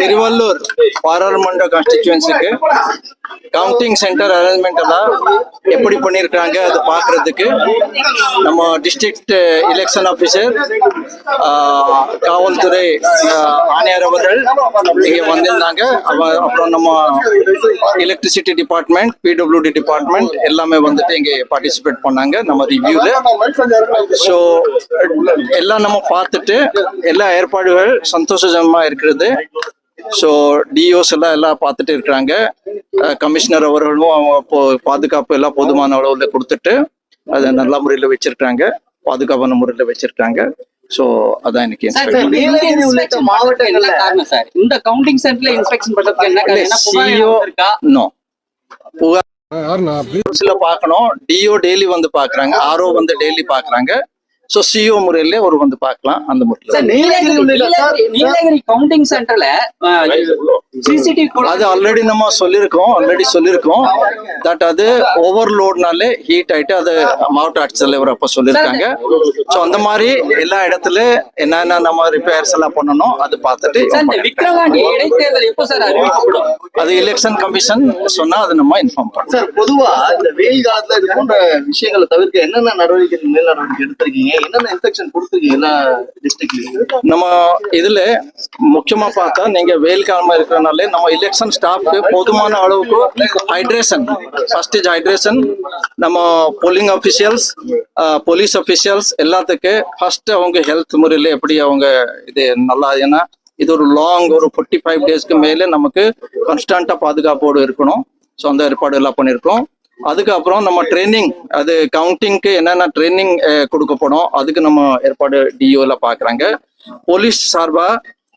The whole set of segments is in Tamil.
తిరువల్లూర్. పారారమండ కాన్స్టిట్యుయెన్సీకి. கவுண்டிங் சென்டர் அரேஞ்ச்மெண்ட் எல்லாம் எப்படி பண்ணியிருக்காங்க அதை பார்க்கறதுக்கு நம்ம டிஸ்ட்ரிக்ட் எலெக்ஷன் ஆஃபீஸர் காவல்துறை ஆஹ், ஆணையர் அவர்கள் இங்கே வந்திருந்தாங்க. அப்புறம் நம்ம எலக்ட்ரிசிட்டி டிபார்ட்மெண்ட் பிடபிள்யூடி டிபார்ட்மெண்ட் எல்லாமே வந்துட்டு இங்கே பார்ட்டிசிபேட் பண்ணாங்க நம்ம ரிவ்யூல ஸோ எல்லாம் நம்ம பார்த்துட்டு எல்லா ஏற்பாடுகள் சந்தோஷமா இருக்கிறது. ஸோ டிஓஸ் எல்லாம் எல்லாம் பார்த்துட்டு இருக்கிறாங்க. கமிஷனர் அவர்களும் அவங்க பாதுகாப்பு எல்லாம் போதுமான அளவில் கொடுத்துட்டு அதை நல்ல முறையில் வச்சிருக்காங்க பாதுகாப்பான முறையில் வச்சிருக்காங்க ஸோ அதான் எனக்கு சார் இந்த கவுண்டிங் சென்டர்ல இன்ஸ்பெக்ஷன் பண்றதுக்கு என்ன புகார் CEO இருக்கா? நோ புகார் சில பார்க்கணும். டிஓ டெய்லி வந்து பார்க்கறாங்க. ஆர்ஓ வந்து டெய்லி பார்க்கறாங்க. ஸோ சிஓ முறையில ஒரு வந்து பார்க்கலாம். அந்த முறையில் நீலகிரி கவுண்டிங் சென்டர்ல அது ஆல்ரெடி நம்ம சொல்லியிருக்கோம் ஆல்ரெடி சொல்லியிருக்கோம். தட் அது ஓவர்லோட்னாலே ஹீட் ஆயிட்டு அது மாவட்ட ஆட்சித்தலைவர் அப்போ சொல்லியிருக்காங்க. ஸோ அந்த மாதிரி எல்லா இடத்துல என்னென்ன நம்ம ரிப்பேர்ஸ் எல்லாம் பண்ணணும் அது பார்த்துட்டு அது எலெக்ஷன் கமிஷன் சொன்னா அது நம்ம இன்ஃபார்ம் பண்ணோம் சார் பொதுவா இந்த வெயில் காலத்துல இது போன்ற விஷயங்களை தவிர்க்க என்னென்ன நடவடிக்கை மேல் நடவடிக்கை எடுத்திருக்கீங்க? என்னென்ன இன்ஸ்ட்ரக்ஷன் கொடுத்துருக்கீங்க எல்லா டிஸ்ட்ரிக்ட்லயும் நம்ம இதுல முக்கியமா பார்த்தா நீங்க வெயில் காலமா இருக்கிறனால நம்ம எலெக்ஷன் ஸ்டாஃப்க்கு போதுமான அளவுக்கு ஹைட்ரேஷன் ஃபர்ஸ்ட் இஸ் ஹைட்ரேஷன் நம்ம போலிங் அஃபிஷியல்ஸ் போலீஸ் அஃபிஷியல்ஸ் எல்லாத்துக்கு ஃபர்ஸ்ட் அவங்க ஹெல்த் முறையில் எப்படி அவங்க இது நல்லா ஏன்னா இது ஒரு லாங் ஒரு ஃபார்ட்டி ஃபைவ் டேஸ்க்கு மேலே நமக்கு கான்ஸ்டன்டா பாதுகாப்போடு இருக்கணும். ஸோ அந்த ஏற்பாடு எல்லாம் பண்ணியிருக்கோம் அதுக்கப்புறம் நம்ம ட்ரைனிங் அது கவுண்டிங்க்கு என்னென்ன ட்ரைனிங் கொடுக்கப்படும் அதுக்கு நம்ம ஏற்பாடு டிஓல பாக்குறாங்க. போலீஸ் சார்பா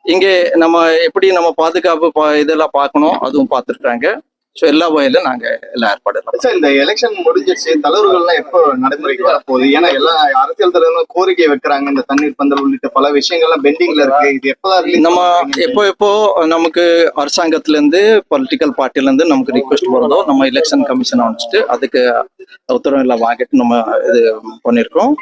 இங்கே நம்ம எப்படி நம்ம பாதுகாப்பு இதெல்லாம் பார்க்கணும் அதுவும் பார்த்துருக்காங்க. ஸோ எல்லா வகையிலும் நாங்க எல்லா ஏற்பாடு எல்லாம் சார் இந்த எலெக்ஷன் முடிஞ்சிருச்சு தலைவர்கள்லாம் எப்போ நடைமுறைக்கு வரப்போகுது? ஏன்னா எல்லா அரசியல் தலைவர்களும் கோரிக்கை வைக்கிறாங்க இந்த தண்ணீர் பந்தல் உள்ளிட்ட பல விஷயங்கள்லாம் பெண்டிங்ல இருக்கு. இது எப்பதான் நம்ம? எப்போ எப்போ நமக்கு அரசாங்கத்துல இருந்து பொலிட்டிக்கல் பார்ட்டில இருந்து நமக்கு ரிக்வெஸ்ட் வருதோ நம்ம எலெக்ஷன் கமிஷன் அனுப்பிச்சிட்டு அதுக்கு உத்தரவு எல்லாம் வாங்கிட்டு நம்ம இது பண்ணியிருக்கோம்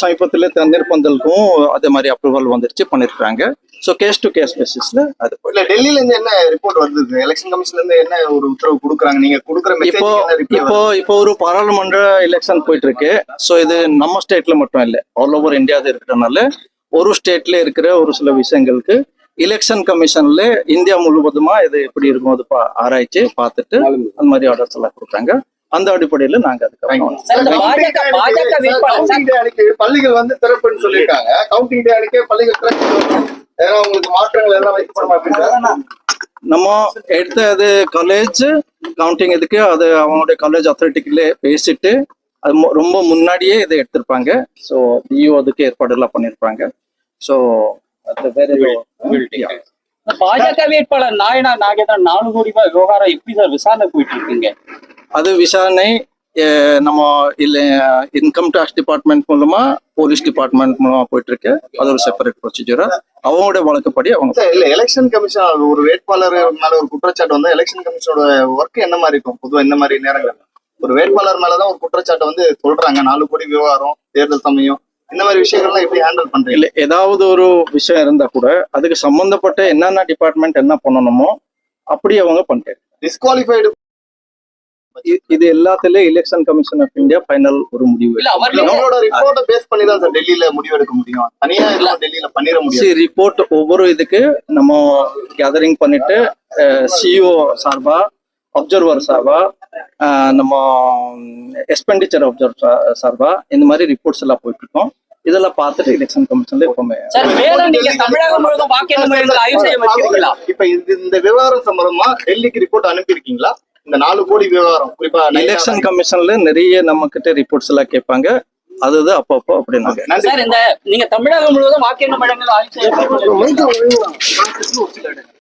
சமீபத்துல தண்ணீர் பந்தலுக்கும் அதே மாதிரி அப்ரூவல் வந்துருச்சு பண்ணிருக்காங்க. ஸோ கேஸ் டு கேஸ் பேசிஸ்ல அது இல்ல டெல்லியில இருந்து என்ன ரிப்போர்ட் வருது எலெக்ஷன் கமிஷன்ல இருந்து என்ன ஒரு உத்தரவு கொடுக்குறாங்க? நீங்க கொடுக்குற இப்போ மெசேஜ் இப்போ இப்போ ஒரு பாராளுமன்ற எலெக்ஷன் போயிட்டு இருக்கு ஸோ இது நம்ம ஸ்டேட்ல மட்டும் இல்லை ஆல் ஓவர் இந்தியாவில் இருக்கிறனால ஒரு ஸ்டேட்ல இருக்கிற ஒரு சில விஷயங்களுக்கு எலெக்ஷன் கமிஷன்ல இந்தியா முழுவதுமா இது எப்படி இருக்கும் அது பா- ஆராய்ச்சி பார்த்துட்டு அந்த மாதிரி ஆர்டர்ஸ் எல்லாம் கொடுத்தாங்க. அந்த அடிப்படையில நாங்க அதுக்கு பள்ளிகள் வந்து திறப்புன்னு சொல்லியிருக்காங்க. கவுண்டிங் டே அன்னைக்கே பள்ளிகள் ஏன்னா உங்களுக்கு மாற்றங்கள் எல்லாம் வைக்கப்படும் அப்படின்னு நம்ம எடுத்த அது காலேஜ் கவுண்டிங் இதுக்கு அது அவங்களுடைய காலேஜ் அத்தாரிட்டிக்குள்ள பேசிட்டு அது மு- ரொம்ப முன்னாடியே இதை எடுத்திருப்பாங்க. ஸோ டிஓ அதுக்கு ஏற்பாடு எல்லாம் பண்ணியிருப்பாங்க. ஸோ அது வேற பாஜக வேட்பாளர் நாயனா நாகேந்திரன் நாலு கோடி ரூபாய் விவகாரம் எப்படி சார் விசாரணை போயிட்டு இருக்குங்க? அது விசாரணை நம்ம இல்ல இன்கம் டாக்ஸ் டிபார்ட்மெண்ட் மூலமா போலீஸ் டிபார்ட்மெண்ட் மூலமா போயிட்டு இருக்கு அது ஒரு செப்பரேட் ப்ரொசீஜரா அவங்களோட வழக்கப்படி அவங்க இல்ல எலெக்ஷன் கமிஷன் ஒரு வேட்பாளர் மேல ஒரு குற்றச்சாட்டு வந்தா எலெக்ஷன் கமிஷனோட ஒர்க் என்ன மாதிரி இருக்கும்? பொதுவா இந்த மாதிரி நேரங்கள் ஒரு வேட்பாளர் மேலதான் ஒரு குற்றச்சாட்டு வந்து சொல்றாங்க. நாலு கோடி விவகாரம் தேர்தல் சமயம் இந்த மாதிரி விஷயங்கள்லாம் எப்படி ஹேண்டில் பண்றீங்க? இல்ல ஏதாவது ஒரு விஷயம் இருந்தா கூட அதுக்கு சம்பந்தப்பட்ட என்னென்ன டிபார்ட்மெண்ட் என்ன பண்ணணுமோ அப்படி அவங்க பண்றாங்க டிஸ்குவாலிஃபைடு இது எல்லாத்துலயும் election commission of India final ஒரு முடிவு இல்ல அவர் நம்மளோட ரிப்போர்ட்டை பேஸ் பண்ணி தான் சார் டெல்லியில முடிவெடுக்க முடியும். தனியா எல்லாம் டெல்லியில பண்ணிட முடியாது. ரிப்போர்ட் ஒவ்வொரு இதுக்கு நம்ம கேதரிங் பண்ணிட்டு சிஓ சார்பா அப்சர்வர் சார்பா நம்ம எக்ஸ்பெண்டிச்சர் அப்சர்வர் சார்பா இந்த மாதிரி ரிப்போர்ட்ஸ் எல்லாம் போயிட்டு இருக்கோம் இதெல்லாம் பார்த்துட்டு எலெக்ஷன் கமிஷன்ல எப்பவுமே இப்ப இந்த விவகாரம் சம்பந்தமா டெல்லிக்கு ரிப்போர்ட் அனுப்பியிருக்கீங்களா? இந்த நாலு கோடி விவகாரம் குறிப்பா எலெக்ஷன் கமிஷன்ல நிறைய நம்ம கிட்ட ரிப்போர்ட்ஸ் எல்லாம் கேட்பாங்க. அது அது அப்பப்போ அப்படி நாங்க நன்றி. சார் இந்த நீங்க தமிழகம் முழுவதும் வாக்கு எண்ணும் இடங்கள். ஆய்வு